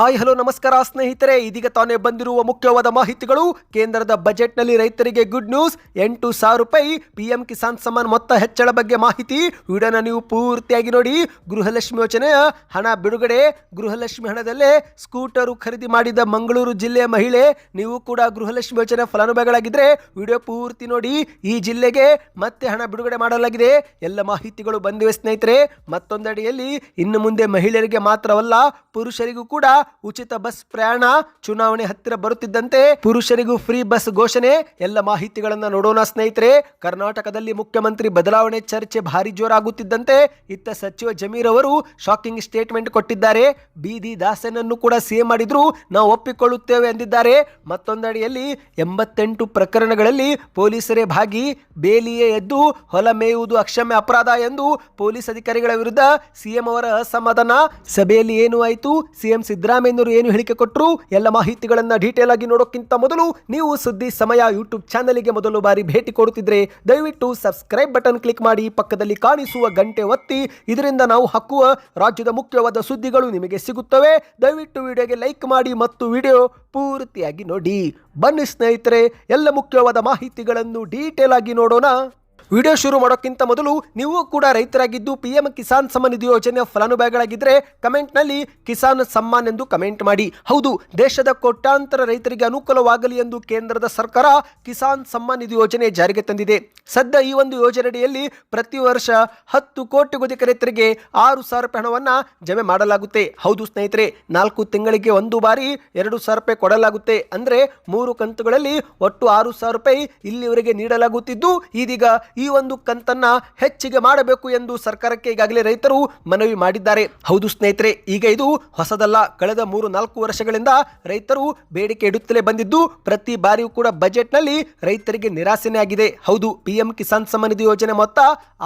Hi, hello, ನಮಸ್ಕಾರ ಸ್ನೇಹಿತರೆ. ಇದೀಗ ತಾನೇ ಬಂದಿರುವ ಮುಖ್ಯವಾದ ಮಾಹಿತಿಗಳು. ಕೇಂದ್ರದ ಬಜೆಟ್ನಲ್ಲಿ ರೈತರಿಗೆ ಗುಡ್ ನ್ಯೂಸ್ ಎಂಟು ಸಾವಿರ ರೂಪಾಯಿ. ಪಿಎಂ ಕಿಸಾನ್ ಸಮ್ಮಾನ್ ಮೊತ್ತ ಹೆಚ್ಚಳ ಬಗ್ಗೆ ಮಾಹಿತಿ. ವಿಡಿಯೋನ ನೀವು ಪೂರ್ತಿಯಾಗಿ ನೋಡಿ. ಗೃಹಲಕ್ಷ್ಮಿ ಯೋಜನೆಯ ಹಣ ಬಿಡುಗಡೆ. ಗೃಹಲಕ್ಷ್ಮಿ ಹಣದಲ್ಲೇ ಸ್ಕೂಟರು ಖರೀದಿ ಮಾಡಿದ ಮಂಗಳೂರು ಜಿಲ್ಲೆಯ ಮಹಿಳೆ. ನೀವು ಕೂಡ ಗೃಹಲಕ್ಷ್ಮಿ ಯೋಜನೆ ಫಲಾನುಭವಿಗಳಾಗಿದ್ದರೆ ವಿಡಿಯೋ ಪೂರ್ತಿ ನೋಡಿ. ಈ ಜಿಲ್ಲೆಗೆ ಮತ್ತೆ ಹಣ ಬಿಡುಗಡೆ ಮಾಡಲಾಗಿದೆ. ಎಲ್ಲ ಮಾಹಿತಿಗಳು ಬಂದಿವೆ ಸ್ನೇಹಿತರೆ. ಮತ್ತೊಂದಡಿಯಲ್ಲಿ, ಇನ್ನು ಮುಂದೆ ಮಹಿಳೆಯರಿಗೆ ಮಾತ್ರವಲ್ಲ, ಪುರುಷರಿಗೂ ಕೂಡ ಉಚಿತ ಬಸ್ ಪ್ರಯಾಣ ಚುನಾವಣೆ ಹತ್ತಿರ ಬರುತ್ತಿದ್ದಂತೆ ಪುರುಷರಿಗೂ ಫ್ರೀ ಬಸ್ ಘೋಷಣೆ. ಎಲ್ಲ ಮಾಹಿತಿಗಳನ್ನ ನೋಡೋಣ ಸ್ನೇಹಿತರೆ. ಕರ್ನಾಟಕದಲ್ಲಿ ಮುಖ್ಯಮಂತ್ರಿ ಬದಲಾವಣೆ ಚರ್ಚೆ ಭಾರಿ ಜೋರಾಗುತ್ತಿದ್ದಂತೆ ಇತ್ತ ಸಚಿವ ಜಮೀರ್ ಅವರು ಶಾಕಿಂಗ್ ಸ್ಟೇಟ್ಮೆಂಟ್ ಕೊಟ್ಟಿದ್ದಾರೆ. ಬೀದಿ ದಾಸನನ್ನು ಕೂಡ ಸಿಎಂ ಮಾಡಿದ್ರು. ನಾವು ಒಪ್ಪಿಕೊಳ್ಳುತ್ತೇವೆ ಎಂದಿದ್ದಾರೆ ಮತ್ತೊಂದಡಿಯಲ್ಲಿ ಎಂಬತ್ತೆಂಟು ಪ್ರಕರಣಗಳಲ್ಲಿ ಪೊಲೀಸರೇ ಭಾಗಿ. ಬೇಲಿಯೇ ಎದ್ದು ಹೊಲ ಮೇಯುವುದು ಅಕ್ಷಮ್ಯ ಅಪರಾಧ ಎಂದು ಪೊಲೀಸ್ ಅಧಿಕಾರಿಗಳ ವಿರುದ್ಧ ಸಿಎಂ ಅವರ ಅಸಮಾಧಾನ. ಸಭೆಯಲ್ಲಿ ಏನು ಆಯಿತು? ಸಿಎಂ ಸಿದ್ದರಾಮಯ್ಯನವರು ಏನು ಹೇಳಿಕೆ ಕೊಟ್ಟರು ಎಲ್ಲ ಮಾಹಿತಿಗಳನ್ನು ಡೀಟೇಲ್ ಆಗಿ ನೋಡೋಕ್ಕಿಂತ ಮೊದಲು ನೀವು ಸುದ್ದಿ ಸಮಯ ಯೂಟ್ಯೂಬ್ ಚಾನಲ್ಗೆ ಮೊದಲು ಬಾರಿ ಭೇಟಿ ಕೊಡುತ್ತಿದ್ರೆ ದಯವಿಟ್ಟು ಸಬ್ಸ್ಕ್ರೈಬ್ ಬಟನ್ ಕ್ಲಿಕ್ ಮಾಡಿ ಪಕ್ಕದಲ್ಲಿ ಕಾಣಿಸುವ ಗಂಟೆ ಒತ್ತಿ. ಇದರಿಂದ ನಾವು ಹಾಕುವ ರಾಜ್ಯದ ಮುಖ್ಯವಾದ ಸುದ್ದಿಗಳು ನಿಮಗೆ ಸಿಗುತ್ತವೆ. ದಯವಿಟ್ಟು ವಿಡಿಯೋಗೆ ಲೈಕ್ ಮಾಡಿ ಮತ್ತು ವಿಡಿಯೋ ಪೂರ್ತಿಯಾಗಿ ನೋಡಿ. ಬನ್ನಿ ಸ್ನೇಹಿತರೆ, ಎಲ್ಲ ಮುಖ್ಯವಾದ ಮಾಹಿತಿಗಳನ್ನು ಡೀಟೇಲ್ ಆಗಿ ನೋಡೋಣ. ವಿಡಿಯೋ ಶುರು ಮಾಡೋಕ್ಕಿಂತ ಮೊದಲು ನೀವು ಕೂಡ ರೈತರಾಗಿದ್ದು ಪಿ ಎಂ ಕಿಸಾನ್ ಸಮ್ಮಾನ್ ನಿಧಿ ಯೋಜನೆಯ ಫಲಾನುಭವಿಗಳಾಗಿದ್ದರೆ ಕಮೆಂಟ್ನಲ್ಲಿ ಕಿಸಾನ್ ಸಮ್ಮಾನ್ ಎಂದು ಕಮೆಂಟ್ ಮಾಡಿ. ಹೌದು, ದೇಶದ ಕೋಟ್ಯಾಂತರ ರೈತರಿಗೆ ಅನುಕೂಲವಾಗಲಿ ಎಂದು ಕೇಂದ್ರದ ಸರ್ಕಾರ ಕಿಸಾನ್ ಸಮ್ಮಾನ್ ನಿಧಿ ಯೋಜನೆ ಜಾರಿಗೆ ತಂದಿದೆ. ಸದ್ಯ ಈ ಒಂದು ಯೋಜನೆಯಡಿಯಲ್ಲಿ ಪ್ರತಿ ವರ್ಷ ಹತ್ತು ಕೋಟಿಗೂ ಅಧಿಕ ರೈತರಿಗೆ ಆರು ಸಾವಿರ ರೂಪಾಯಿ ಹಣವನ್ನು ಜಮೆ ಮಾಡಲಾಗುತ್ತೆ. ಹೌದು ಸ್ನೇಹಿತರೆ, ನಾಲ್ಕು ತಿಂಗಳಿಗೆ ಒಂದು ಬಾರಿ ಎರಡು ಸಾವಿರ ರೂಪಾಯಿ ಕೊಡಲಾಗುತ್ತೆ. ಅಂದರೆ ಮೂರು ಕಂತುಗಳಲ್ಲಿ ಒಟ್ಟು ಆರು ಸಾವಿರ ರೂಪಾಯಿ ಇಲ್ಲಿವರೆಗೆ ನೀಡಲಾಗುತ್ತಿದ್ದು, ಇದೀಗ ಈ ಒಂದು ಕಂತನ್ನ ಹೆಚ್ಚಿಗೆ ಮಾಡಬೇಕು ಎಂದು ಸರ್ಕಾರಕ್ಕೆ ಈಗಾಗಲೇ ರೈತರು ಮನವಿ ಮಾಡಿದ್ದಾರೆ. ಹೌದು ಸ್ನೇಹಿತರೆ, ಈಗ ಇದು ಹೊಸದಲ್ಲ. ಕಳೆದ ಮೂರು ನಾಲ್ಕು ವರ್ಷಗಳಿಂದ ರೈತರು ಬೇಡಿಕೆ ಇಡುತ್ತಲೇ ಬಂದಿದ್ದು, ಪ್ರತಿ ಬಾರಿಯೂ ಕೂಡ ಬಜೆಟ್ನಲ್ಲಿ ರೈತರಿಗೆ ನಿರಾಸೆನೇ ಆಗಿದೆ. ಹೌದು, ಪಿಎಂ ಕಿಸಾನ್ ನಿಧಿ ಯೋಜನೆ ಮೊತ್ತ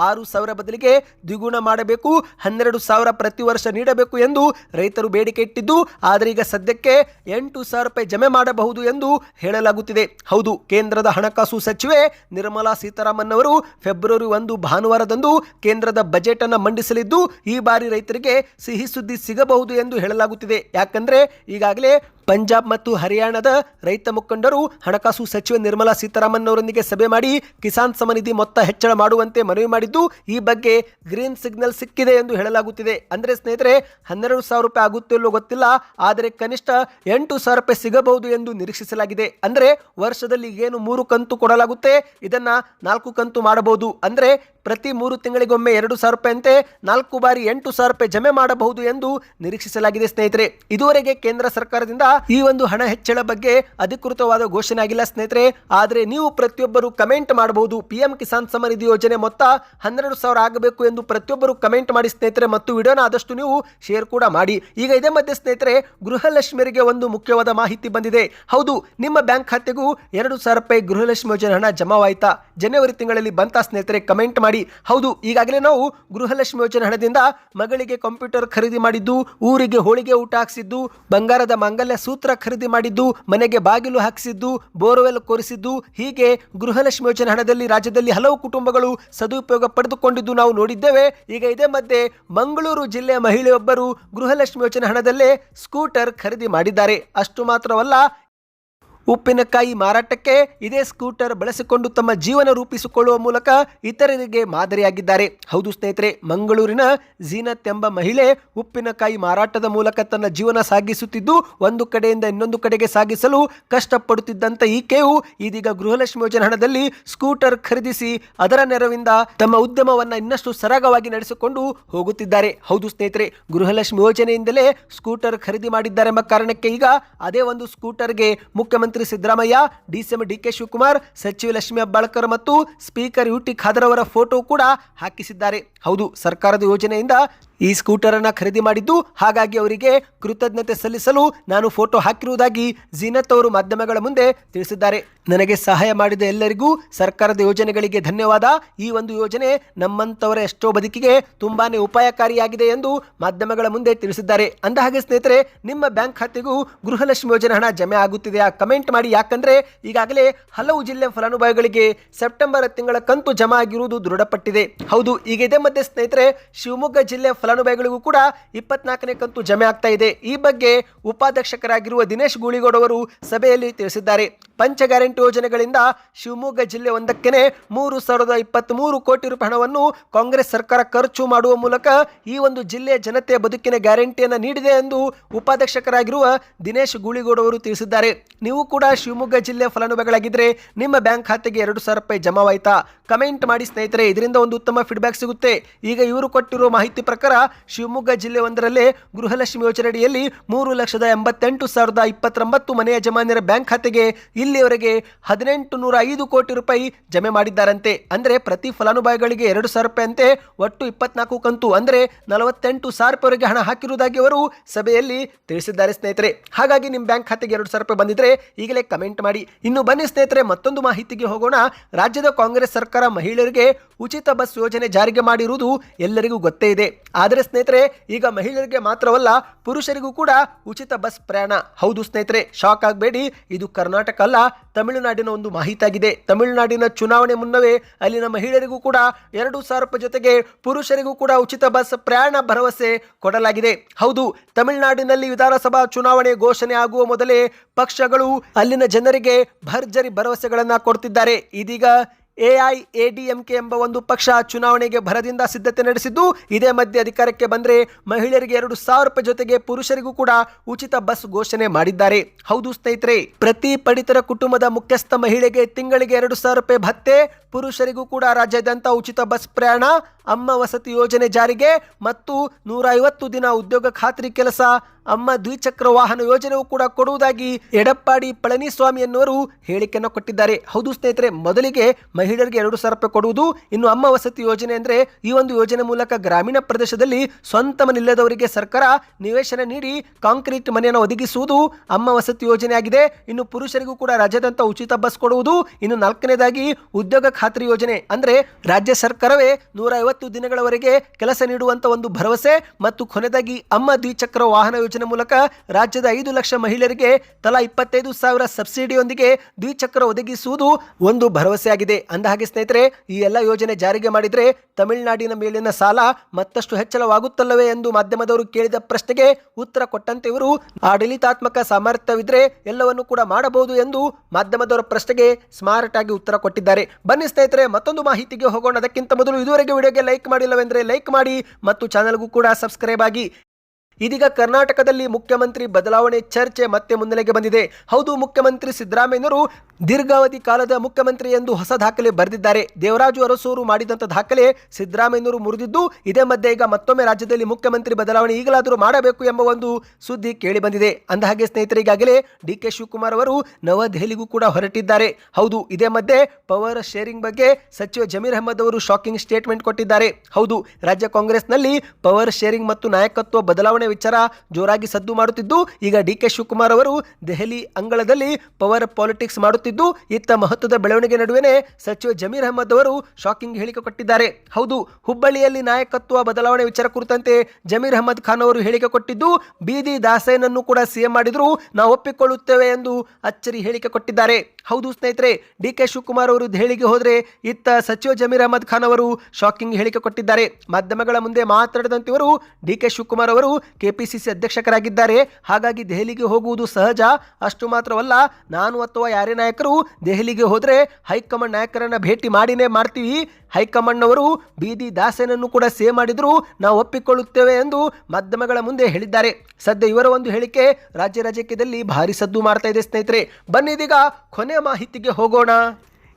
ಆರು ಸಾವಿರ ಬದಲಿಗೆ ದ್ವಿಗುಣ ಮಾಡಬೇಕು, ಹನ್ನೆರಡು ಸಾವಿರ ಪ್ರತಿ ವರ್ಷ ನೀಡಬೇಕು ಎಂದು ರೈತರು ಬೇಡಿಕೆ ಇಟ್ಟಿದ್ದು, ಆದರೆ ಈಗ ಸದ್ಯಕ್ಕೆ ಎಂಟು ಸಾವಿರ ರೂಪಾಯಿ ಜಮೆ ಮಾಡಬಹುದು ಎಂದು ಹೇಳಲಾಗುತ್ತಿದೆ. ಹೌದು, ಕೇಂದ್ರದ ಹಣಕಾಸು ಸಚಿವೆ ನಿರ್ಮಲಾ ಸೀತಾರಾಮನ್ ಅವರು ಫೆಬ್ರವರಿ ಒಂದು ಭಾನುವಾರದಂದು ಕೇಂದ್ರದ ಬಜೆಟ್ ಅನ್ನು ಮಂಡಿಸಲಿದ್ದು ಈ ಬಾರಿ ರೈತರಿಗೆ ಸಿಹಿ ಸುದ್ದಿ ಸಿಗಬಹುದು ಎಂದು ಹೇಳಲಾಗುತ್ತಿದೆ. ಯಾಕಂದ್ರೆ ಈಗಾಗಲೇ ಪಂಜಾಬ್ ಮತ್ತು ಹರಿಯಾಣದ ರೈತ ಮುಖಂಡರು ಹಣಕಾಸು ಸಚಿವೆ ನಿರ್ಮಲಾ ಸೀತಾರಾಮನ್ ಅವರೊಂದಿಗೆ ಸಭೆ ಮಾಡಿ ಕಿಸಾನ್ ಸಮನಿಧಿ ಮೊತ್ತ ಹೆಚ್ಚಳ ಮಾಡುವಂತೆ ಮನವಿ ಮಾಡಿದ್ದು ಈ ಬಗ್ಗೆ ಗ್ರೀನ್ ಸಿಗ್ನಲ್ ಸಿಕ್ಕಿದೆ ಎಂದು ಹೇಳಲಾಗುತ್ತಿದೆ. ಅಂದರೆ ಸ್ನೇಹಿತರೆ, ಹನ್ನೆರಡು ಸಾವಿರ ರೂಪಾಯಿ ಆಗುತ್ತಿಲ್ಲೋ ಗೊತ್ತಿಲ್ಲ, ಆದರೆ ಕನಿಷ್ಠ ಎಂಟು ಸಾವಿರ ರೂಪಾಯಿ ಸಿಗಬಹುದು ಎಂದು ನಿರೀಕ್ಷಿಸಲಾಗಿದೆ. ಅಂದರೆ ವರ್ಷದಲ್ಲಿ ಏನು ಮೂರು ಕಂತು ಕೊಡಲಾಗುತ್ತೆ? ಇದನ್ನು ನಾಲ್ಕು ಕಂತು ಮಾಡಬಹುದು. ಅಂದರೆ ಪ್ರತಿ ಮೂರು ತಿಂಗಳಿಗೊಮ್ಮೆ ಎರಡು ಸಾವಿರ ರೂಪಾಯಿ ಅಂತೆ ನಾಲ್ಕು ಬಾರಿ ಎಂಟು ಸಾವಿರ ರೂಪಾಯಿ ಜಮೆ ಮಾಡಬಹುದು ಎಂದು ನಿರೀಕ್ಷಿಸಲಾಗಿದೆ ಸ್ನೇಹಿತರೆ. ಇದುವರೆಗೆ ಕೇಂದ್ರ ಸರ್ಕಾರದಿಂದ ಈ ಒಂದು ಹಣ ಹೆಚ್ಚಳ ಬಗ್ಗೆ ಅಧಿಕೃತವಾದ ಘೋಷಣೆ ಆಗಿಲ್ಲ ಸ್ನೇಹಿತರೆ. ಆದರೆ ನೀವು ಪ್ರತಿಯೊಬ್ಬರು ಕಮೆಂಟ್ ಮಾಡಬಹುದು. ಪಿಎಂ ಕಿಸಾನ್ ಸಮನಿಧಿ ನಿಧಿ ಯೋಜನೆ ಮೊತ್ತ ಹನ್ನೆರಡು ಸಾವಿರ ಆಗಬೇಕು ಎಂದು ಪ್ರತಿಯೊಬ್ಬರು ಕಮೆಂಟ್ ಮಾಡಿ ಸ್ನೇಹಿತರೆ. ಮತ್ತು ವಿಡಿಯೋನ ಆದಷ್ಟು ನೀವು ಶೇರ್ ಕೂಡ ಮಾಡಿ. ಈಗ ಇದೇ ಮಧ್ಯೆ ಸ್ನೇಹಿತರೆ, ಗೃಹಲಕ್ಷ್ಮಿಯರಿಗೆ ಒಂದು ಮುಖ್ಯವಾದ ಮಾಹಿತಿ ಬಂದಿದೆ. ಹೌದು, ನಿಮ್ಮ ಬ್ಯಾಂಕ್ ಖಾತೆಗೂ ಎರಡು ಸಾವಿರ ರೂಪಾಯಿ ಗೃಹಲಕ್ಷ್ಮಿ ಯೋಜನೆ ಹಣ ಜಮಾವಾಯ್ತಾ? ಜನವರಿ ತಿಂಗಳಲ್ಲಿ ಬಂತ ಸ್ನೇಹಿತರೆ? ಕಮೆಂಟ್ ಮಾಡಿ. ಹೌದು, ಈಗಾಗಲೇ ನಾವು ಗೃಹಲಕ್ಷ್ಮಿ ಯೋಜನೆ ಹಣದಿಂದ ಮಗಳಿಗೆ ಕಂಪ್ಯೂಟರ್ ಖರೀದಿ ಮಾಡಿದ್ದು, ಊರಿಗೆ ಹೋಳಿಗೆ ಊಟ ಹಾಕ್ಸಿದ್ದು, ಬಂಗಾರದ ಮಾಂಗಲ್ಯ ಸೂತ್ರ ಖರೀದಿ ಮಾಡಿದ್ದು, ಮನೆಗೆ ಬಾಗಿಲು ಹಾಕಿಸಿದ್ದು, ಬೋರ್ವೆಲ್ ಕೊರೆಸಿದ್ದು, ಹೀಗೆ ಗೃಹಲಕ್ಷ್ಮಿ ಯೋಜನೆ ಹಣದಲ್ಲಿ ರಾಜ್ಯದಲ್ಲಿ ಹಲವು ಕುಟುಂಬಗಳು ಸದುಪಯೋಗ ಪಡೆದುಕೊಂಡಿದ್ದು ನಾವು ನೋಡಿದ್ದೇವೆ. ಈಗ ಇದೇ ಮಧ್ಯೆ ಮಂಗಳೂರು ಜಿಲ್ಲೆಯ ಮಹಿಳೆಯೊಬ್ಬರು ಗೃಹಲಕ್ಷ್ಮಿ ಯೋಜನೆ ಹಣದಲ್ಲೇ ಸ್ಕೂಟರ್ ಖರೀದಿ ಮಾಡಿದ್ದಾರೆ. ಅಷ್ಟು ಮಾತ್ರವಲ್ಲ ಉಪ್ಪಿನಕಾಯಿ ಮಾರಾಟಕ್ಕೆ ಇದೇ ಸ್ಕೂಟರ್ ಬಳಸಿಕೊಂಡು ತಮ್ಮ ಜೀವನ ರೂಪಿಸಿಕೊಳ್ಳುವ ಮೂಲಕ ಇತರರಿಗೆ ಮಾದರಿಯಾಗಿದ್ದಾರೆ. ಹೌದು ಸ್ನೇಹಿತರೆ, ಮಂಗಳೂರಿನ ಜೀನತ್ ಎಂಬ ಮಹಿಳೆ ಉಪ್ಪಿನಕಾಯಿ ಮಾರಾಟದ ಮೂಲಕ ತನ್ನ ಜೀವನ ಸಾಗಿಸುತ್ತಿದ್ದು, ಒಂದು ಕಡೆಯಿಂದ ಇನ್ನೊಂದು ಕಡೆಗೆ ಸಾಗಿಸಲು ಕಷ್ಟಪಡುತ್ತಿದ್ದಂತ ಈಕೆಯು ಇದೀಗ ಗೃಹಲಕ್ಷ್ಮಿ ಯೋಜನೆ ಹಣದಲ್ಲಿ ಸ್ಕೂಟರ್ ಖರೀದಿಸಿ ಅದರ ನೆರವಿಂದ ತಮ್ಮ ಉದ್ಯಮವನ್ನು ಇನ್ನಷ್ಟು ಸರಾಗವಾಗಿ ನಡೆಸಿಕೊಂಡು ಹೋಗುತ್ತಿದ್ದಾರೆ. ಹೌದು ಸ್ನೇಹಿತರೆ, ಗೃಹಲಕ್ಷ್ಮಿ ಯೋಜನೆಯಿಂದಲೇ ಸ್ಕೂಟರ್ ಖರೀದಿ ಮಾಡಿದ್ದಾರೆ ಎಂಬ ಕಾರಣಕ್ಕೆ ಈಗ ಅದೇ ಒಂದು ಸ್ಕೂಟರ್ಗೆ ಮುಖ್ಯಮಂತ್ರಿ Siddaramaiah DCM D K Shivakumar, ಸಚಿವ ಲಕ್ಷ್ಮಿ ಹೆಬ್ಬಾಳ್ಕರ್ ಮತ್ತು ಸ್ಪೀಕರ್ ಯು ಟಿ ಖಾದರ್ ಅವರ ಫೋಟೋ ಕೂಡ ಹಾಕಿಸಿದ್ದಾರೆ. ಹೌದು, ಸರ್ಕಾರದ ಯೋಜನೆಯಿಂದ ಈ ಸ್ಕೂಟರ್ ಅನ್ನ ಖರೀದಿ ಮಾಡಿದ್ದು, ಹಾಗಾಗಿ ಅವರಿಗೆ ಕೃತಜ್ಞತೆ ಸಲ್ಲಿಸಲು ನಾನು ಫೋಟೋ ಹಾಕಿರುವುದಾಗಿ ಜೀನತ್ ಅವರು ಮಾಧ್ಯಮಗಳ ಮುಂದೆ ತಿಳಿಸಿದ್ದಾರೆ. ನನಗೆ ಸಹಾಯ ಮಾಡಿದ ಎಲ್ಲರಿಗೂ ಸರ್ಕಾರದ ಯೋಜನೆಗಳಿಗೆ ಧನ್ಯವಾದ. ಈ ಒಂದು ಯೋಜನೆ ನಮ್ಮಂಥವರ ಎಷ್ಟೋ ಬದುಕಿಗೆ ತುಂಬಾನೇ ಉಪಾಯಕಾರಿಯಾಗಿದೆ ಎಂದು ಮಾಧ್ಯಮಗಳ ಮುಂದೆ ತಿಳಿಸಿದ್ದಾರೆ. ಅಂದ ಹಾಗೆ ಸ್ನೇಹಿತರೆ, ನಿಮ್ಮ ಬ್ಯಾಂಕ್ ಖಾತೆಗೂ ಗೃಹಲಕ್ಷ್ಮಿ ಯೋಜನೆ ಹಣ ಜಮೆ ಆಗುತ್ತಿದೆಯಾ? ಕಮೆಂಟ್ ಮಾಡಿ. ಯಾಕಂದ್ರೆ ಈಗಾಗಲೇ ಹಲವು ಜಿಲ್ಲೆ ಫಲಾನುಭವಿಗಳಿಗೆ ಸೆಪ್ಟೆಂಬರ್ ತಿಂಗಳ ಕಂತು ಜಮಾ ಆಗಿರುವುದು ದೃಢಪಟ್ಟಿದೆ. ಹೌದು ಈಗ ಇದೇ ಮಧ್ಯೆ ಸ್ನೇಹಿತರೆ, ಶಿವಮೊಗ್ಗ ಜಿಲ್ಲೆಯ ಫಲಾನುಭವಿಗಳಿಗೂ ಕೂಡ ಇಪ್ಪತ್ನಾಲ್ಕನೇ ಕಂತು ಜಮೆ ಆಗ್ತಾ ಇದೆ. ಈ ಬಗ್ಗೆ ಉಪಾಧ್ಯಕ್ಷಕರಾಗಿರುವ ದಿನೇಶ್ ಗೂಳಿಗೌಡ ಅವರು ಸಭೆಯಲ್ಲಿ ತಿಳಿಸಿದ್ದಾರೆ. ಪಂಚ ಗ್ಯಾರಂಟಿ ಯೋಜನೆಗಳಿಂದ ಶಿವಮೊಗ್ಗ ಜಿಲ್ಲೆ ಒಂದಕ್ಕೆ ಮೂರು ಸಾವಿರದ ಇಪ್ಪತ್ತ್ಮೂರು ಕೋಟಿ ರೂಪಾಯಿ ಹಣವನ್ನು ಕಾಂಗ್ರೆಸ್ ಸರ್ಕಾರ ಖರ್ಚು ಮಾಡುವ ಮೂಲಕ ಈ ಒಂದು ಜಿಲ್ಲೆಯ ಜನತೆಯ ಬದುಕಿನ ಗ್ಯಾರಂಟಿಯನ್ನು ನೀಡಿದೆ ಎಂದು ಉಪಾಧ್ಯಕ್ಷಕರಾಗಿರುವ ದಿನೇಶ್ ಗೂಳಿಗೌಡ ಅವರು ತಿಳಿಸಿದ್ದಾರೆ. ನೀವು ಕೂಡ ಶಿವಮೊಗ್ಗ ಜಿಲ್ಲೆ ಫಲಾನುಭವಿಗಳಾಗಿದ್ದರೆ ನಿಮ್ಮ ಬ್ಯಾಂಕ್ ಖಾತೆಗೆ ಎರಡು ಸಾವಿರ ರೂಪಾಯಿ ಜಮಾವಾಯ್ತಾ? ಕಮೆಂಟ್ ಮಾಡಿ ಸ್ನೇಹಿತರೆ, ಇದರಿಂದ ಒಂದು ಉತ್ತಮ ಫೀಡ್ಬ್ಯಾಕ್ ಸಿಗುತ್ತೆ. ಈಗ ಇವರು ಕೊಟ್ಟಿರುವ ಮಾಹಿತಿ ಪ್ರಕಾರ ಶಿವಮೊಗ್ಗ ಜಿಲ್ಲೆ ಒಂದರಲ್ಲೇ ಗೃಹಲಕ್ಷ್ಮಿ ಯೋಜನೆಯಡಿಯಲ್ಲಿ ಮೂರು ಲಕ್ಷದ ಎಂಬತ್ತೆಂಟು ಸಾವಿರದ ಇಪ್ಪತ್ತೊಂಬತ್ತು ಮನೆ ಯಜಮಾನ್ಯರ ಬ್ಯಾಂಕ್ ಖಾತೆಗೆ ಇಲ್ಲಿಯವರೆಗೆ ಹದಿನೆಂಟು ನೂರ ಐದು ಕೋಟಿ ರೂಪಾಯಿ ಜಮೆ ಮಾಡಿದ್ದಾರಂತೆ. ಅಂದರೆ ಪ್ರತಿ ಫಲಾನುಭವಿಗಳಿಗೆ ಎರಡು ಸಾವಿರ ರೂಪಾಯಿ ಅಂತೆ ಒಟ್ಟು ಇಪ್ಪತ್ನಾಲ್ಕು ಕಂತು. ಅಂದರೆ ನಲವತ್ತೆಂಟು ಸಾವಿರ ರೂಪಾಯಿವರೆಗೆ ಹಣ ಹಾಕಿರುವುದಾಗಿ ಅವರು ಸಭೆಯಲ್ಲಿ ತಿಳಿಸಿದ್ದಾರೆ ಸ್ನೇಹಿತರೆ. ಹಾಗಾಗಿ ನಿಮ್ಮ ಬ್ಯಾಂಕ್ ಖಾತೆಗೆ ಎರಡು ಸಾವಿರ ರೂಪಾಯಿ ಬಂದಿದ್ರೆ ಈಗಲೇ ಕಮೆಂಟ್ ಮಾಡಿ. ಇನ್ನು ಬನ್ನಿ ಸ್ನೇಹಿತರೆ, ಮತ್ತೊಂದು ಮಾಹಿತಿಗೆ ಹೋಗೋಣ. ರಾಜ್ಯದ ಕಾಂಗ್ರೆಸ್ ಸರ್ಕಾರ ಮಹಿಳೆಯರಿಗೆ ಉಚಿತ ಬಸ್ ಯೋಜನೆ ಜಾರಿಗೆ ಮಾಡಿರುವುದು ಎಲ್ಲರಿಗೂ ಗೊತ್ತೇ ಇದೆ. ಆದರೆ ಸ್ನೇಹಿತರೆ, ಈಗ ಮಹಿಳೆಯರಿಗೆ ಮಾತ್ರವಲ್ಲ, ಪುರುಷರಿಗೂ ಕೂಡ ಉಚಿತ ಬಸ್ ಪ್ರಯಾಣ. ಹೌದು ಸ್ನೇಹಿತರೆ, ಶಾಕ್ ಆಗಬೇಡಿ. ಇದು ಕರ್ನಾಟಕ ಅಲ್ಲ, ತಮಿಳುನಾಡಿನ ಒಂದು ಮಾಹಿತಿಯಾಗಿದೆ. ತಮಿಳುನಾಡಿನ ಚುನಾವಣೆ ಮುನ್ನವೇ ಅಲ್ಲಿನ ಮಹಿಳೆಯರಿಗೂ ಕೂಡ ಎರಡು ಸಾವಿರ ರೂಪಾಯಿ ಜೊತೆಗೆ ಪುರುಷರಿಗೂ ಕೂಡ ಉಚಿತ ಬಸ್ ಪ್ರಯಾಣ ಭರವಸೆ ಕೊಡಲಾಗಿದೆ. ಹೌದು, ತಮಿಳುನಾಡಿನಲ್ಲಿ ವಿಧಾನಸಭಾ ಚುನಾವಣೆ ಘೋಷಣೆ ಆಗುವ ಮೊದಲೇ ಪಕ್ಷಗಳು ಅಲ್ಲಿನ ಜನರಿಗೆ ಭರ್ಜರಿ ಭರವಸೆಗಳನ್ನು ಕೊಡ್ತಿದ್ದಾರೆ. ಇದೀಗ ಎಐಎಡಿಎಂಕೆ ಎಂಬ ಒಂದು ಪಕ್ಷ ಚುನಾವಣೆಗೆ ಭರದಿಂದ ಸಿದ್ಧತೆ ನಡೆಸಿದ್ದು, ಇದೇ ಮಧ್ಯೆ ಅಧಿಕಾರಕ್ಕೆ ಬಂದರೆ ಮಹಿಳೆಯರಿಗೆ ಎರಡು ಸಾವಿರ ರೂಪಾಯಿ ಜೊತೆಗೆ ಪುರುಷರಿಗೂ ಕೂಡ ಉಚಿತ ಬಸ್ ಘೋಷಣೆ ಮಾಡಿದ್ದಾರೆ. ಹೌದು ಸ್ನೇಹಿತರೆ, ಪ್ರತಿ ಪಡಿತರ ಕುಟುಂಬದ ಮುಖ್ಯಸ್ಥ ಮಹಿಳೆಗೆ ತಿಂಗಳಿಗೆ ಎರಡು ಸಾವಿರ ರೂಪಾಯಿ ಭತ್ತೆ, ಪುರುಷರಿಗೂ ಕೂಡ ರಾಜ್ಯಾದ್ಯಂತ ಉಚಿತ ಬಸ್ ಪ್ರಯಾಣ ಅಮ್ಮ ವಸತಿ ಯೋಜನೆ ಜಾರಿಗೆ ಮತ್ತು ನೂರ ಐವತ್ತು ದಿನ ಉದ್ಯೋಗ ಖಾತ್ರಿ ಕೆಲಸ. ಅಮ್ಮ ದ್ವಿಚಕ್ರ ವಾಹನ ಯೋಜನೆಯೂ ಕೂಡ ಕೊಡುವುದಾಗಿ ಎಡಪ್ಪಾಡಿ ಪಳನಿಸ್ವಾಮಿ ಎನ್ನುವರು ಹೇಳಿಕೆಯನ್ನು ಕೊಟ್ಟಿದ್ದಾರೆ. ಹೌದು ಸ್ನೇಹಿತರೆ, ಮೊದಲಿಗೆ ಮಹಿಳೆಯರಿಗೆ ಎರಡು ಸಾವಿರ ರೂಪಾಯಿ ಕೊಡುವುದು, ಇನ್ನು ಅಮ್ಮ ವಸತಿ ಯೋಜನೆ ಅಂದರೆ ಈ ಒಂದು ಯೋಜನೆ ಮೂಲಕ ಗ್ರಾಮೀಣ ಪ್ರದೇಶದಲ್ಲಿ ಸ್ವಂತ ಮನೆಯಿಲ್ಲದವರಿಗೆ ಸರ್ಕಾರ ನಿವೇಶನ ನೀಡಿ ಕಾಂಕ್ರೀಟ್ ಮನೆಯನ್ನು ಒದಗಿಸುವುದು ಅಮ್ಮ ವಸತಿ ಯೋಜನೆ ಆಗಿದೆ. ಇನ್ನು ಪುರುಷರಿಗೂ ಕೂಡ ರಾಜ್ಯದಂತ ಉಚಿತ ಬಸ್ ಕೊಡುವುದು. ಇನ್ನು ನಾಲ್ಕನೇದಾಗಿ ಉದ್ಯೋಗ ಖಾತ್ರಿ ಯೋಜನೆ ಅಂದರೆ ರಾಜ್ಯ ಸರ್ಕಾರವೇ ನೂರ ಐವತ್ತು ದಿನಗಳವರೆಗೆ ಕೆಲಸ ನೀಡುವಂತ ಒಂದು ಭರವಸೆ ಮತ್ತು ಕೊನೆದಾಗಿ ಅಮ್ಮ ದ್ವಿಚಕ್ರ ವಾಹನ ಯೋಜನೆ ಮೂಲಕ ರಾಜ್ಯದ ಐದು ಲಕ್ಷ ಮಹಿಳೆಯರಿಗೆ ತಲಾ ಇಪ್ಪತ್ತೈದು ಸಾವಿರ ಸಬ್ಸಿಡಿಯೊಂದಿಗೆ ದ್ವಿಚಕ್ರ ಒದಗಿಸುವುದು ಒಂದು ಭರವಸೆಯಾಗಿದೆ. ಅಂದಹಾಗೆ ಸ್ನೇಹಿತರೆ, ಈ ಎಲ್ಲ ಯೋಜನೆ ಜಾರಿಗೆ ಮಾಡಿದರೆ ತಮಿಳುನಾಡಿನ ಮೇಲಿನ ಸಾಲ ಮತ್ತಷ್ಟು ಹೆಚ್ಚಳವಾಗುತ್ತಲ್ಲವೇ ಎಂದು ಮಾಧ್ಯಮದವರು ಕೇಳಿದ ಪ್ರಶ್ನೆಗೆ ಉತ್ತರ ಕೊಟ್ಟಂತೆ ಇವರು, ಆಡಳಿತಾತ್ಮಕ ಸಾಮರ್ಥ್ಯವಿದ್ರೆ ಎಲ್ಲವನ್ನು ಕೂಡ ಮಾಡಬಹುದು ಎಂದು ಮಾಧ್ಯಮದವರ ಪ್ರಶ್ನೆಗೆ ಸ್ಮಾರ್ಟ್ ಆಗಿ ಉತ್ತರ ಕೊಟ್ಟಿದ್ದಾರೆ. ಬನ್ನಿ ಸ್ನೇಹಿತರೆ, ಮತ್ತೊಂದು ಮಾಹಿತಿಗೆ ಹೋಗೋಣ. ಅದಕ್ಕಿಂತ ಮೊದಲು ಇದುವರೆಗೆ ವಿಡಿಯೋಗೆ ಲೈಕ್ ಮಾಡಿಲ್ಲವೆಂದರೆ ಲೈಕ್ ಮಾಡಿ ಮತ್ತು ಚಾನಲ್ಗೂ ಕೂಡ ಸಬ್ಸ್ಕ್ರೈಬ್ ಆಗಿ. ಇದೀಗ ಕರ್ನಾಟಕದಲ್ಲಿ ಮುಖ್ಯಮಂತ್ರಿ ಬದಲಾವಣೆ ಚರ್ಚೆ ಮತ್ತೆ ಮುನ್ನೆಲೆಗೆ ಬಂದಿದೆ. ಹೌದು ಮುಖ್ಯಮಂತ್ರಿ ಸಿದ್ದರಾಮಯ್ಯನವರು ದೀರ್ಘಾವಧಿ ಕಾಲದ ಮುಖ್ಯಮಂತ್ರಿ ಎಂದು ಹೊಸ ದಾಖಲೆ ಬರೆದಿದ್ದಾರೆ. ದೇವರಾಜು ಅರಸೂರು ಮಾಡಿದಂಥ ದಾಖಲೆ ಸಿದ್ದರಾಮಯ್ಯನವರು ಮುರಿದಿದ್ದು, ಇದೇ ಮಧ್ಯೆ ಈಗ ಮತ್ತೊಮ್ಮೆ ರಾಜ್ಯದಲ್ಲಿ ಮುಖ್ಯಮಂತ್ರಿ ಬದಲಾವಣೆ ಈಗಲಾದರೂ ಮಾಡಬೇಕು ಎಂಬ ಒಂದು ಸುದ್ದಿ ಕೇಳಿಬಂದಿದೆ. ಅಂದಹಾಗೆ ಸ್ನೇಹಿತರೆ ಈಗಾಗಲೇ ಡಿ ಕೆ ಶಿವಕುಮಾರ್ ಅವರು ನವದೆಹಲಿಗೂ ಕೂಡ ಹೊರಟಿದ್ದಾರೆ. ಹೌದು, ಇದೇ ಮಧ್ಯೆ ಪವರ್ ಶೇರಿಂಗ್ ಬಗ್ಗೆ ಸಚಿವ ಜಮೀರ್ ಅಹಮದ್ ಅವರು ಶಾಕಿಂಗ್ ಸ್ಟೇಟ್ಮೆಂಟ್ ಕೊಟ್ಟಿದ್ದಾರೆ. ಹೌದು, ರಾಜ್ಯ ಕಾಂಗ್ರೆಸ್ನಲ್ಲಿ ಪವರ್ ಶೇರಿಂಗ್ ಮತ್ತು ನಾಯಕತ್ವ ಬದಲಾವಣೆ ವಿಚಾರ ಜೋರಾಗಿ ಸದ್ದು ಮಾಡುತ್ತಿದ್ದು, ಈಗ ಡಿ ಕೆ ಶಿವಕುಮಾರ್ ಅವರು ದೆಹಲಿ ಅಂಗಳದಲ್ಲಿ ಪವರ್ ಪಾಲಿಟಿಕ್ಸ್ ಮಾಡುತ್ತಿದ್ದು ಇತ್ತ ಮಹತ್ವದ ಬೆಳವಣಿಗೆ ನಡುವೆನೆ ಸಚಿವ ಜಮೀರ್ ಅಹಮದ್ ಅವರು ಶಾಕಿಂಗ್ ಹೇಳಿಕೆ ಕೊಟ್ಟಿದ್ದಾರೆ. ಹೌದು, ಹುಬ್ಬಳ್ಳಿಯಲ್ಲಿ ನಾಯಕತ್ವ ಬದಲಾವಣೆ ವಿಚಾರ ಕುರಿತಂತೆ ಜಮೀರ್ ಅಹಮದ್ ಖಾನ್ ಅವರು ಹೇಳಿಕೆ ಕೊಟ್ಟಿದ್ದು ಬೀದಿ ದಾಸೇನನ್ನು ಕೂಡ ಸಿಎಂ ಮಾಡಿದರೂ, ನಾವು ಒಪ್ಪಿಕೊಳ್ಳುತ್ತೇವೆ ಎಂದು ಅಚ್ಚರಿ ಹೇಳಿಕೆ ಕೊಟ್ಟಿದ್ದಾರೆ. ಹೌದು ಸ್ನೇಹಿತರೆ, ಡಿ ಕೆ ಶಿವಕುಮಾರ್ ಅವರು ದೆಹಲಿಗೆ ಹೋದರೆ ಇತ್ತ ಸಚಿವ ಜಮೀರ್ ಅಹಮದ್ ಖಾನ್ ಅವರು ಶಾಕಿಂಗ್ ಹೇಳಿಕೆ ಕೊಟ್ಟಿದ್ದಾರೆ. ಮಾಧ್ಯಮಗಳ ಮುಂದೆ ಮಾತನಾಡಿದಂತೆ ಇವರು ಡಿ ಕೆ ಶಿವಕುಮಾರ್ ಅವರು ಕೆಪಿಸಿಸಿ ಅಧ್ಯಕ್ಷರಾಗಿದ್ದಾರೆ. ಹಾಗಾಗಿ ದೆಹಲಿಗೆ ಹೋಗುವುದು ಸಹಜ. ಅಷ್ಟು ಮಾತ್ರವಲ್ಲ, ನಾನು ಅಥವಾ ಯಾರೇ ನಾಯಕರು ದೆಹಲಿಗೆ ಹೋದರೆ ಹೈಕಮಾಂಡ್ ನಾಯಕರನ್ನು ಭೇಟಿ ಮಾಡಿನೇ ಮಾಡ್ತೀವಿ. ಹೈಕಮಾಂಡ್ ಅವರು ಬೀದಿ ದಾಸೇನನ್ನು ಕೂಡ ಸೇ ಮಾಡಿದರೂ. ನಾವು ಒಪ್ಪಿಕೊಳ್ಳುತ್ತೇವೆ ಎಂದು ಮಾಧ್ಯಮಗಳ ಮುಂದೆ ಹೇಳಿದ್ದಾರೆ. ಸದ್ಯ ಇವರ ಒಂದು ಹೇಳಿಕೆ ರಾಜ್ಯ ರಾಜಕೀಯದಲ್ಲಿ ಭಾರಿ ಸದ್ದು ಮಾಡ್ತಾ ಇದೆ ಸ್ನೇಹಿತರೆ. ಬನ್ನಿದೀಗ ಕೊನೆ ಮಾಹಿತಿಗೆ ಹೋಗೋಣ.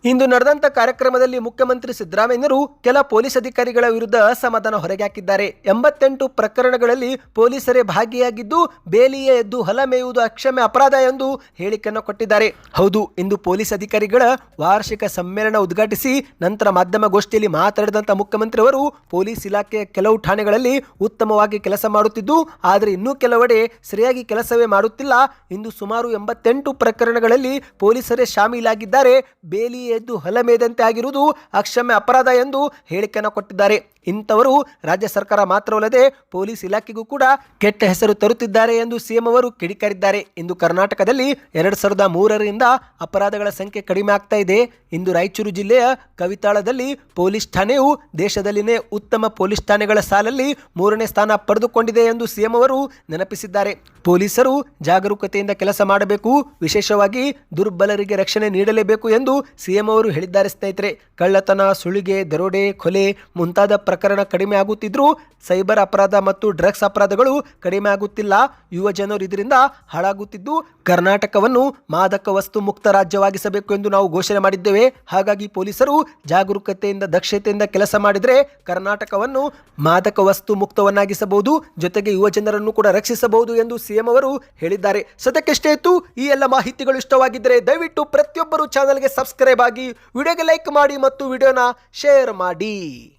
ಇಂದು ನಡೆದಂತ ಕಾರ್ಯಕ್ರಮದಲ್ಲಿ ಮುಖ್ಯಮಂತ್ರಿ ಸಿದ್ದರಾಮಯ್ಯರು ಕೆಲ ಪೊಲೀಸ್ ಅಧಿಕಾರಿಗಳ ವಿರುದ್ಧ ಅಸಮಾಧಾನ ಹೊರಗೆ ಹಾಕಿದ್ದಾರೆ ಎಂಬತ್ತೆಂಟು ಪ್ರಕರಣಗಳಲ್ಲಿ ಪೊಲೀಸರೇ ಭಾಗಿಯಾಗಿದ್ದು ಬೇಲಿಯೇ ಎದ್ದು ಹೊಲ ಮೇಯುವುದು ಅಕ್ಷಮ್ಯ ಅಪರಾಧ ಎಂದು ಹೇಳಿಕೆಯನ್ನು ಕೊಟ್ಟಿದ್ದಾರೆ. ಹೌದು, ಇಂದು ಪೊಲೀಸ್ ಅಧಿಕಾರಿಗಳ ವಾರ್ಷಿಕ ಸಮ್ಮೇಳನ ಉದ್ಘಾಟಿಸಿ ನಂತರ ಮಾಧ್ಯಮ ಗೋಷ್ಠಿಯಲ್ಲಿ ಮಾತನಾಡಿದಂಥ ಮುಖ್ಯಮಂತ್ರಿ ಅವರು ಪೊಲೀಸ್ ಇಲಾಖೆಯ ಕೆಲವು ಠಾಣೆಗಳಲ್ಲಿ ಉತ್ತಮವಾಗಿ ಕೆಲಸ ಮಾಡುತ್ತಿದ್ದು, ಆದರೆ ಇನ್ನೂ ಕೆಲವೆಡೆ ಸರಿಯಾಗಿ ಕೆಲಸವೇ ಮಾಡುತ್ತಿಲ್ಲ. ಇಂದು ಸುಮಾರು ಎಂಬತ್ತೆಂಟು ಪ್ರಕರಣಗಳಲ್ಲಿ ಪೊಲೀಸರೇ ಶಾಮೀಲಾಗಿದ್ದಾರೆ. ಬೇಲಿ ಎದ್ದು ಹೊಲಮೇದಂತೆ ಆಗಿರುವುದು ಅಕ್ಷಮ್ಯ ಅಪರಾಧ ಎಂದು ಹೇಳಿಕೆಯನ್ನು ಕೊಟ್ಟಿದ್ದಾರೆ. ಇಂಥವರು ರಾಜ್ಯ ಸರ್ಕಾರ ಮಾತ್ರವಲ್ಲದೆ ಪೊಲೀಸ್ ಇಲಾಖೆಗೂ ಕೂಡ ಕೆಟ್ಟ ಹೆಸರು ತರುತ್ತಿದ್ದಾರೆ ಎಂದು ಸಿಎಂ ಅವರು ಕಿಡಿಕಾರಿದ್ದಾರೆ. ಇಂದು ಕರ್ನಾಟಕದಲ್ಲಿ ಎರಡು ಸಾವಿರದ ಮೂರರಿಂದ ಅಪರಾಧಗಳ ಸಂಖ್ಯೆ ಕಡಿಮೆ ಆಗ್ತಾ ಇದೆ. ಇಂದು ರಾಯಚೂರು ಜಿಲ್ಲೆಯ ಕವಿತಾಳದಲ್ಲಿ ಪೊಲೀಸ್ ಠಾಣೆಯು ದೇಶದಲ್ಲಿನೇ ಉತ್ತಮ ಪೊಲೀಸ್ ಠಾಣೆಗಳ ಸಾಲಲ್ಲಿ ಮೂರನೇ ಸ್ಥಾನ ಪಡೆದುಕೊಂಡಿದೆ ಎಂದು ಸಿಎಂ ಅವರು ನೆನಪಿಸಿದ್ದಾರೆ. ಪೊಲೀಸರು ಜಾಗರೂಕತೆಯಿಂದ ಕೆಲಸ ಮಾಡಬೇಕು, ವಿಶೇಷವಾಗಿ ದುರ್ಬಲರಿಗೆ ರಕ್ಷಣೆ ನೀಡಲೇಬೇಕು ಎಂದು ಸಿಎಂ ಅವರು ಹೇಳಿದ್ದಾರೆ ಸ್ನೇಹಿತರೆ, ಕಳ್ಳತನ ಸುಳಿಗೆ ದರೋಡೆ, ಕೊಲೆ ಮುಂತಾದ ಪ್ರಕರಣ ಕಡಿಮೆ ಆಗುತ್ತಿದ್ರೂ ಸೈಬರ್ ಅಪರಾಧ ಮತ್ತು ಡ್ರಗ್ಸ್ ಅಪರಾಧಗಳು ಕಡಿಮೆ ಆಗುತ್ತಿಲ್ಲ. ಯುವ ಜನರು ಇದರಿಂದ ಹಾಳಾಗುತ್ತಿದ್ದು ಕರ್ನಾಟಕವನ್ನು ಮಾದಕ ವಸ್ತು ಮುಕ್ತ ರಾಜ್ಯವಾಗಿಸಬೇಕು ಎಂದು ನಾವು ಘೋಷಣೆ ಮಾಡಿದ್ದೇವೆ. ಹಾಗಾಗಿ ಪೊಲೀಸರು ಜಾಗರೂಕತೆಯಿಂದ, ದಕ್ಷತೆಯಿಂದ ಕೆಲಸ ಮಾಡಿದರೆ ಕರ್ನಾಟಕವನ್ನು ಮಾದಕ ವಸ್ತು ಮುಕ್ತವನ್ನಾಗಿಸಬಹುದು. ಜೊತೆಗೆ ಯುವ ಜನರನ್ನು ಕೂಡ ರಕ್ಷಿಸಬಹುದು ಎಂದು ಸಿಎಂ ಅವರು ಹೇಳಿದ್ದಾರೆ. ಸದ್ಯಕ್ಕೆಷ್ಟೇ ಇತ್ತು. ಈ ಎಲ್ಲ ಮಾಹಿತಿಗಳು ಇಷ್ಟವಾಗಿದ್ದರೆ ದಯವಿಟ್ಟು ಪ್ರತಿಯೊಬ್ಬರು ಚಾನಲ್ಗೆ ಸಬ್ಸ್ಕ್ರೈಬ್ ಆಗಿ ವಿಡಿಯೋಗೆ ಲೈಕ್ ಮಾಡಿ ಮತ್ತು ವಿಡಿಯೋನ ಶೇರ್ ಮಾಡಿ.